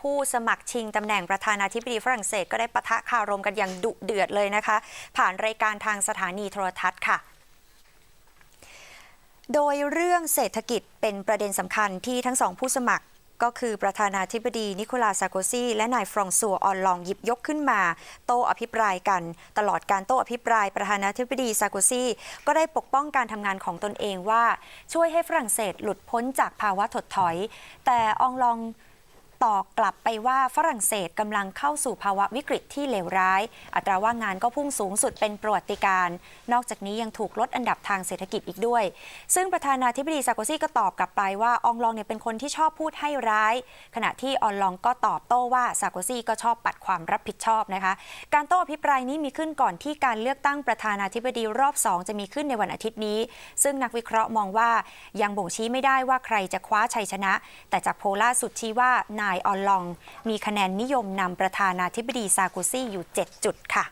ผู้สมัครชิงตำแหน่งประธานาธิบดีฝรั่งเศสก็ได้ปะทะคารมกันอย่างดุเดือดเลยนะคะ ผ่านรายการทางสถานีโทรทัศน์ค่ะโดยเรื่องเศรษฐกิจเป็นประเด็นสำคัญที่ทั้งสองผู้สมัครก็คือประธานาธิบดีนิโคลาซาโกซี และนายฟรองซัวออนลองหยิบยกขึ้นมา โต้อภิปรายกัน ตลอดการโต้อภิปรายประธานาธิบดีซาโกซี ก็ได้ปกป้องการทำงานของตนเองว่า ช่วยให้ฝรั่งเศสหลุดพ้นจากภาวะถดถอย แต่อองลอง ตอบกลับไปว่าฝรั่งเศสกำลังเข้าสู่ภาวะวิกฤตที่เลวร้าย อัตราว่างงานก็พุ่งสูงสุดเป็นประวัติการ นอกจากนี้ยังถูกลดอันดับทางเศรษฐกิจอีกด้วย ซึ่งประธานาธิบดีซาโกซีก็ตอบกลับไปว่าอองลองเนี่ยเป็นคนที่ชอบพูดให้ร้าย ขณะที่ออนลองก็ตอบโต้ว่าซาโกซีก็ชอบปัดความรับผิดชอบนะคะ การโต้อภิปรายนี้มีขึ้นก่อนที่การเลือกตั้งประธานาธิบดีรอบสองจะมีขึ้นในวันอาทิตย์นี้ ซึ่งนักวิเคราะห์มองว่ายังบ่งชี้ไม่ได้ว่าใครจะคว้าชัยชนะ แต่จากโพลล่าสุดชี้ว่านายออลลอง มีคะแนนนิยมนำประธานาธิบดีซาโกซี่อยู่ 7 จุดค่ะ